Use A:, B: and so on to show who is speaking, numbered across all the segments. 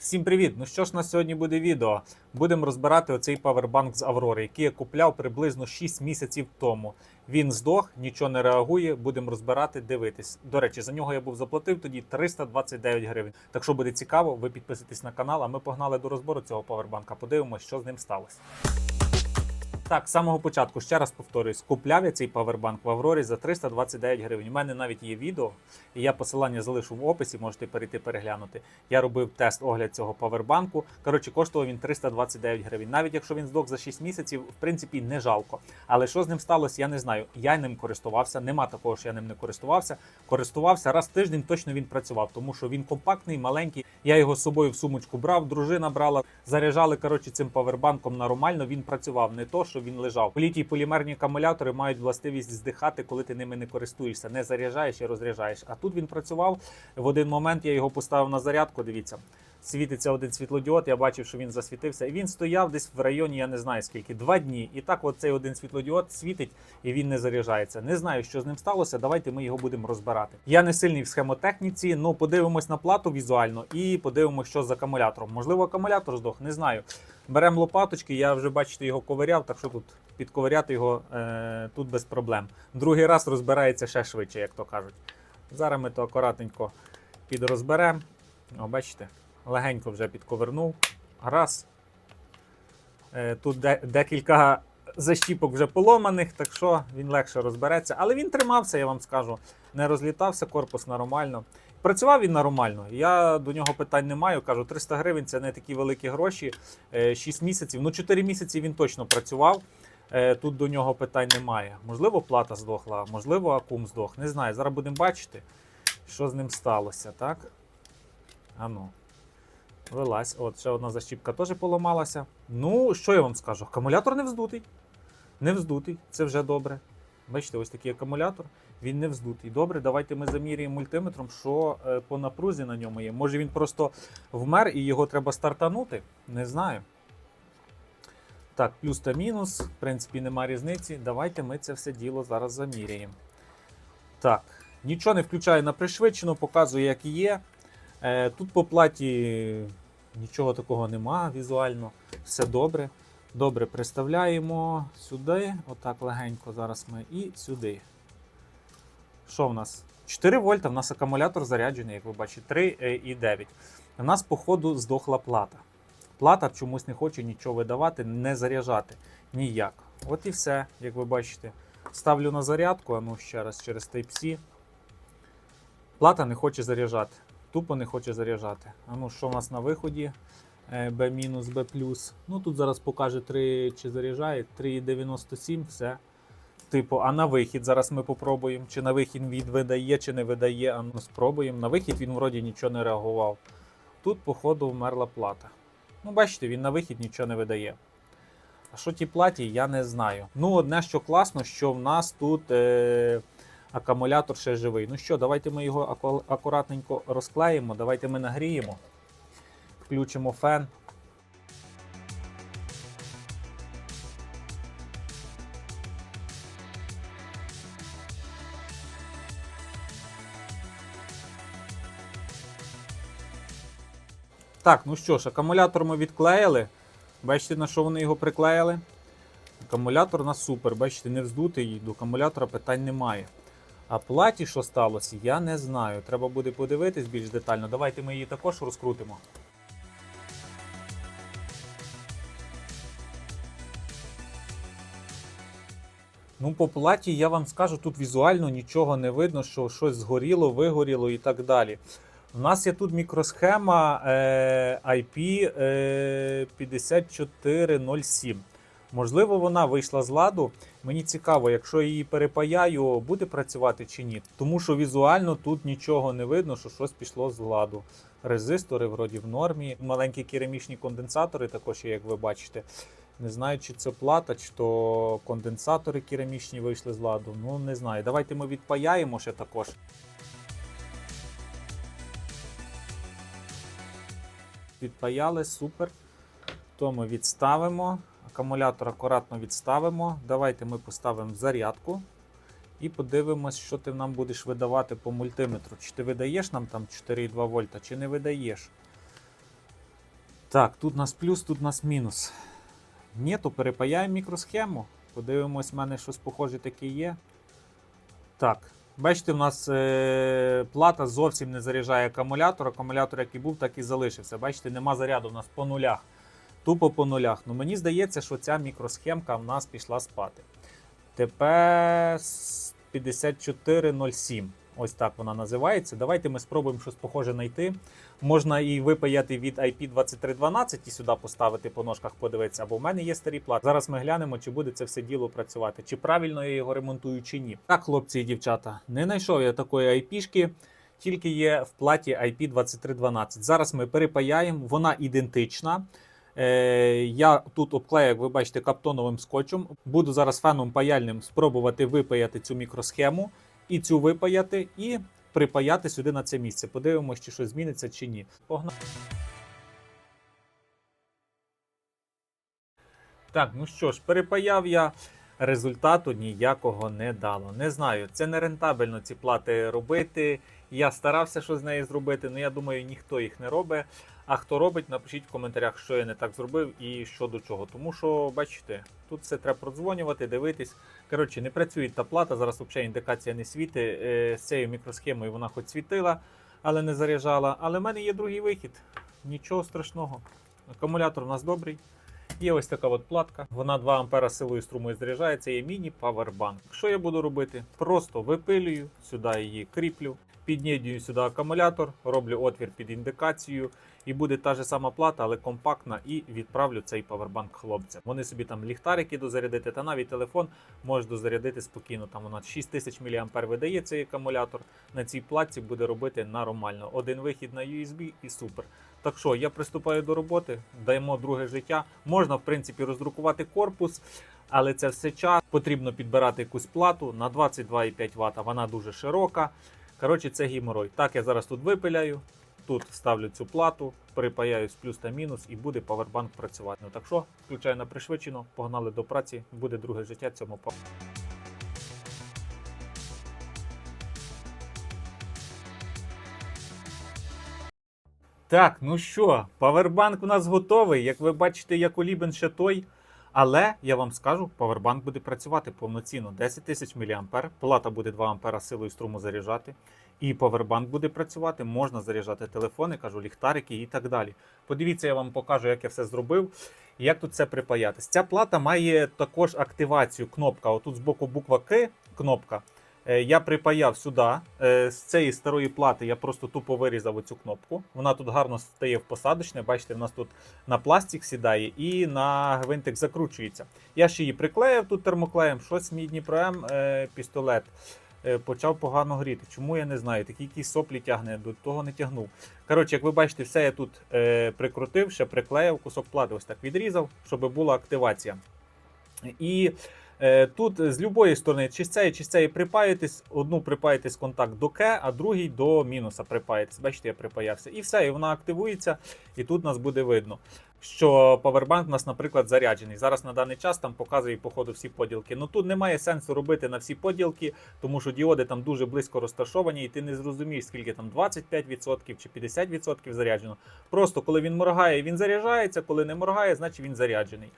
A: Всім привіт! Ну що ж на сьогодні буде відео? Будемо розбирати оцей павербанк з Аврори, який я купляв приблизно 6 місяців тому. Він здох, нічого не реагує. Будемо розбирати, дивитись. До речі, за нього я був заплатив тоді 329 гривень. Так що буде цікаво, ви підписуйтесь на канал. А ми погнали до розбору цього павербанка. Подивимося, що з ним сталося. Так, з самого початку ще раз повторюсь, купляв я цей павербанк в Аврорі за 329 гривень. У мене навіть є відео, і я посилання залишу в описі, можете перейти переглянути. Я робив тест огляд цього павербанку. Коротше, коштував він 329 гривень. Навіть якщо він здох за 6 місяців, в принципі, не жалко. Але що з ним сталося, я не знаю. Я ним користувався. Нема такого, що я ним не користувався. Користувався раз в тиждень, точно він працював, тому що він компактний, маленький. Я його з собою в сумочку брав, дружина брала. Заряджали коротше цим павербанком нормально. Він працював не то, що він лежав. Літій полімерні акумулятори мають властивість здихати, коли ти ними не користуєшся, не заряджаєш і розряджаєш. А тут він працював. В один момент я його поставив на зарядку. Дивіться. Світиться один світлодіод, я бачив, що він засвітився, і він стояв десь в районі, я не знаю скільки, два дні. І так, от цей один світлодіод світить і він не заряджається. Не знаю, що з ним сталося. Давайте ми його будемо розбирати. Я не сильний в схемотехніці, ну подивимось на плату візуально і подивимось, що з акумулятором. Можливо, акумулятор здох, не знаю. Беремо лопаточки, я вже бачите, його ковиряв, так що тут підковиряти його е, тут без проблем. Другий раз розбирається ще швидше, як то кажуть. Зараз ми то акуратненько підрозберемо. О, бачите, легенько вже підковернув. Раз. Е, тут де, декілька защіпок вже поломаних, так що він легше розбереться. Але він тримався, я вам скажу. Не розлітався, корпус нормально. Працював він нормально. Я до нього питань не маю. Кажу, 300 гривень це не такі великі гроші. Е, 6 місяців. Ну, 4 місяці він точно працював. Е, Тут до нього питань немає. Можливо, плата здохла, можливо, акум здох. Не знаю. Зараз будемо бачити, що з ним сталося, так? Ану. Вилазь. От, ще одна защіпка теж поламалася. Ну, що я вам скажу? Акумулятор не вздутий. Не вздутий, це вже добре. Бачите, ось такий акумулятор, він не вздутий. Добре, давайте ми заміряємо мультиметром, що е, по напрузі на ньому є. Може він просто вмер і його треба стартанути? Не знаю. Так, плюс та мінус. В принципі, нема різниці. Давайте ми це все діло зараз заміряємо. Так, нічого не включаю на пришвидшену, показую, як є. Е, Тут по платі нічого такого нема візуально. Все добре. Добре, приставляємо сюди, отак легенько зараз ми і сюди. Що в нас? 4 вольта, в нас акумулятор заряджений, як ви бачите, 3,9. У нас, походу, здохла плата. Плата чомусь не хоче нічого видавати, не заряджати. Ніяк. От і все, як ви бачите. Ставлю на зарядку, а ну ще раз через Type-C. Плата не хоче заряджати. Тупо не хоче заряджати. А ну що в нас на виході? Е, B B Ну тут зараз покаже 3 чи заряджає, 3,97, все. Типу, а на вихід зараз ми попробуємо, чи на вихід він видає, чи не видає. А ну спробуємо. На вихід він вроді нічого не реагував. Тут, походу, вмерла плата. Ну, бачите, він на вихід нічого не видає. А що ті платі, я не знаю. Ну, одне, що класно, що в нас тут е- акумулятор ще живий. Ну що, давайте ми його аку- акуратненько розклеїмо, давайте ми нагріємо. Включимо фен. Так, ну що ж, акумулятор ми відклеїли. Бачите, на що вони його приклеїли? Акумулятор у нас супер, бачите, не вздутий, до акумулятора питань немає. А платі, що сталося, я не знаю. Треба буде подивитись більш детально. Давайте ми її також розкрутимо. Ну, по платі я вам скажу, тут візуально нічого не видно, що щось згоріло, вигоріло і так далі. У нас є тут мікросхема е, IP е, 5407. Можливо, вона вийшла з ладу. Мені цікаво, якщо її перепаяю, буде працювати чи ні. Тому що візуально тут нічого не видно, що щось пішло з ладу. Резистори вроді в нормі. Маленькі керамічні конденсатори, також є, як ви бачите. Не знаю, чи це плата, чи то конденсатори керамічні вийшли з ладу. Ну, не знаю. Давайте ми відпаяємо ще також. Відпаяли, супер. То ми відставимо. Акумулятор акуратно відставимо. Давайте ми поставимо зарядку і подивимось, що ти нам будеш видавати по мультиметру. Чи ти видаєш нам там 4,2 вольта, чи не видаєш. Так, тут у нас плюс, тут у нас мінус. Ні, то перепаяємо мікросхему. Подивимось, в мене щось похоже таке є. Так. Бачите, у нас е, плата зовсім не заряджає акумулятор. Акумулятор, який був, так і залишився. Бачите, нема заряду у нас по нулях. Тупо по нулях. Ну мені здається, що ця мікросхемка в нас пішла спати. ТП 5407. Ось так вона називається. Давайте ми спробуємо щось похоже знайти. Можна і випаяти від IP2312 і сюди поставити по ножках, подивитися, або в мене є старі плати. Зараз ми глянемо, чи буде це все діло працювати, чи правильно я його ремонтую, чи ні. Так, хлопці і дівчата, не знайшов я такої IP-шки, тільки є в платі IP2312. Зараз ми перепаяємо, вона ідентична. Е, я тут обклею, як ви бачите, каптоновим скотчем. Буду зараз феном паяльним спробувати випаяти цю мікросхему і цю випаяти, і припаяти сюди на це місце. Подивимось, чи щось зміниться, чи ні. Погнали. Так, ну що ж, перепаяв я. Результату ніякого не дало. Не знаю, це не рентабельно ці плати робити. Я старався щось з нею зробити, але я думаю, ніхто їх не робить. А хто робить, напишіть в коментарях, що я не так зробив і що до чого. Тому що, бачите, тут все треба продзвонювати, дивитись. Коротше, не працює та плата, зараз взагалі індикація не світить. Е, З цією мікросхемою вона хоч світила, але не заряджала. Але в мене є другий вихід. Нічого страшного. Акумулятор у нас добрий. Є ось така от платка. Вона 2 ампера силою струму заряджається. Є міні-павербанк. Що я буду робити? Просто випилюю, сюди її кріплю, під'єднюю сюди акумулятор, роблю отвір під індикацію. І буде та ж сама плата, але компактна, і відправлю цей павербанк хлопцям. Вони собі там ліхтарики дозарядити, та навіть телефон може дозарядити спокійно. Там вона 6000 мА видає цей акумулятор. На цій платці буде робити нормально. Один вихід на USB і супер. Так що я приступаю до роботи, даємо друге життя. Можна, в принципі, роздрукувати корпус, але це все час. Потрібно підбирати якусь плату на 22,5 Вт. Вона дуже широка. Коротше, це геморой. Так, я зараз тут випиляю. Тут ставлю цю плату, припаяю з плюс та мінус і буде павербанк працювати. Ну так що, включаю на пришвидшено, погнали до праці, буде друге життя цьому павербанку. Так, ну що, павербанк у нас готовий. Як ви бачите, як улібен ще той. Але я вам скажу, павербанк буде працювати повноцінно 10 тисяч мА. Плата буде 2 ампера силою струму заряджати. І павербанк буде працювати, можна заряджати телефони, кажу, ліхтарики і так далі. Подивіться, я вам покажу, як я все зробив. і Як тут це припаятись. Ця плата має також активацію. Кнопка. Отут з боку буква К кнопка. Е, Я припаяв сюди. Е, З цієї старої плати я просто тупо вирізав оцю кнопку. Вона тут гарно стає в посадочне. Бачите, в нас тут на пластик сідає і на гвинтик закручується. Я ще її приклеїв тут термоклеєм, щось мій Дніпром е, пістолет почав погано гріти. Чому я не знаю? Такі якісь соплі тягне, до того не тягнув. Коротше, як ви бачите, все я тут прикрутив, ще приклеїв кусок плати, ось так відрізав, щоб була активація. І тут з любої сторони, чи з цієї, чи з цієї припаєтесь, одну припаєтесь контакт до К, а другий до мінуса припаєтесь. Бачите, я припаявся. І все, і вона активується, і тут нас буде видно. Що павербанк у нас, наприклад, заряджений. Зараз на даний час там показує по ходу всі поділки. Ну тут немає сенсу робити на всі поділки, тому що діоди там дуже близько розташовані, і ти не зрозумієш, скільки там 25% чи 50% заряджено. Просто коли він моргає, він заряджається, коли не моргає, значить він заряджений.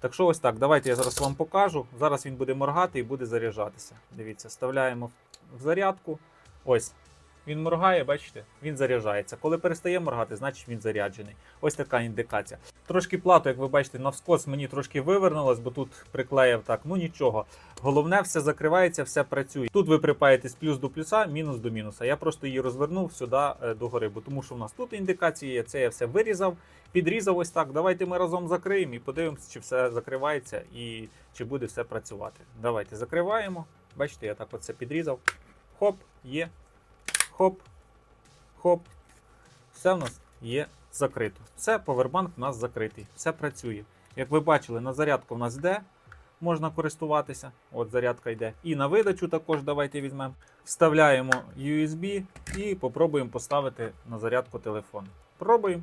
A: Так що ось так, давайте я зараз вам покажу. Зараз він буде моргати і буде заряджатися. Дивіться, вставляємо в зарядку. Ось. Він моргає, бачите, він заряджається. Коли перестає моргати, значить він заряджений. Ось така індикація. Трошки плату, як ви бачите, навскос мені трошки вивернулось, бо тут приклеїв так, ну нічого. Головне, все закривається, все працює. Тут ви припаєтесь плюс до плюса, мінус до мінуса. Я просто її розвернув сюди е, до гори, бо тому що в нас тут індикації є. Це я все вирізав, підрізав ось так. Давайте ми разом закриємо і подивимося, чи все закривається і чи буде все працювати. Давайте закриваємо. Бачите, я так оце підрізав. Хоп, є. Хоп, хоп. Все в нас є закрито. Все, повербанк у нас закритий. Все працює. Як ви бачили, на зарядку в нас йде, можна користуватися. От зарядка йде. І на видачу також давайте візьмемо. Вставляємо USB і попробуємо поставити на зарядку телефон. Пробуємо.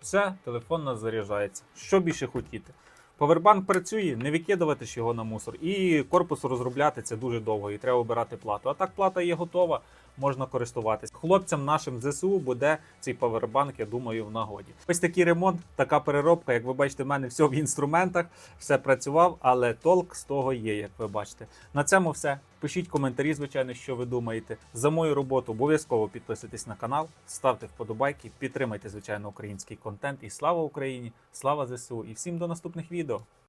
A: Все, телефон у нас заряджається. Що більше хотіти? Повербанк працює, не викидувати ж його на мусор. І корпус розробляти це дуже довго, і треба обирати плату. А так плата є готова. Можна користуватись. Хлопцям нашим ЗСУ буде цей павербанк, я думаю, в нагоді. Ось такий ремонт, така переробка. Як ви бачите, в мене все в інструментах, все працював, але толк з того є, як ви бачите. На цьому все. Пишіть коментарі, звичайно, що ви думаєте. За мою роботу обов'язково підписуйтесь на канал, ставте вподобайки, підтримайте, звичайно, український контент. І слава Україні! Слава ЗСУ! І всім до наступних відео!